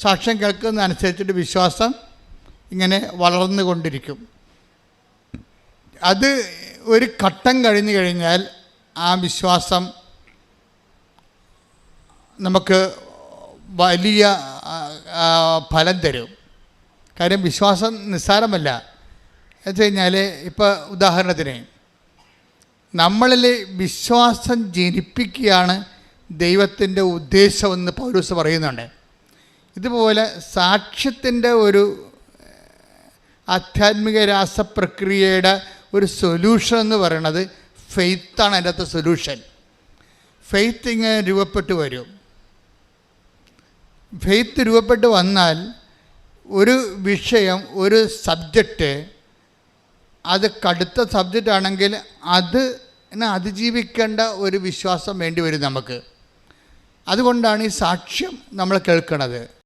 സാക്ഷ്യം കേൾക്കുന്നതനുസരിച്ചിട്ട് വിശ്വാസം ഇങ്ങനെ വളർന്നുകൊണ്ടിരിക്കും. അത് ഒരു ഘട്ടം കഴിഞ്ഞു കഴിഞ്ഞാൽ ആ വിശ്വാസം നമുക്ക് വലിയ ഫലം തരും. കാര്യം വിശ്വാസം നിസ്സാരമല്ല. എന്ന് കഴിഞ്ഞാൽ ഇപ്പോൾ ഉദാഹരണത്തിന് നമ്മളിൽ വിശ്വാസം ജനിപ്പിക്കുകയാണ് ദൈവത്തിന്റെ ഉദ്ദേശമെന്ന് പൗരൂസ് പറയുന്നുണ്ട്. ഇതുപോലെ സാക്ഷ്യത്തിന്റെ ഒരു ആധ്യാത്മിക രാസപ്രക്രിയയുടെ ഒരു സൊല്യൂഷൻ എന്ന് പറയുന്നത് ഫെയ്ത്താണ് അതിന്റെ അകത്ത് സൊല്യൂഷൻ ഫെയ്ത്ത് ഇങ്ങനെ രൂപപ്പെട്ട് വരും. ഫെയ്ത്ത് രൂപപ്പെട്ട് വന്നാൽ ഒരു വിഷയം ഒരു സബ്ജക്റ്റ് അത് കടുത്ത സബ്ജക്റ്റ് ആണെങ്കിൽ അത് അതിജീവിക്കേണ്ട ഒരു വിശ്വാസം വേണ്ടി വരും നമുക്ക്. അതുകൊണ്ടാണ് ഈ സാക്ഷ്യം നമ്മൾ കേൾക്കുന്നത്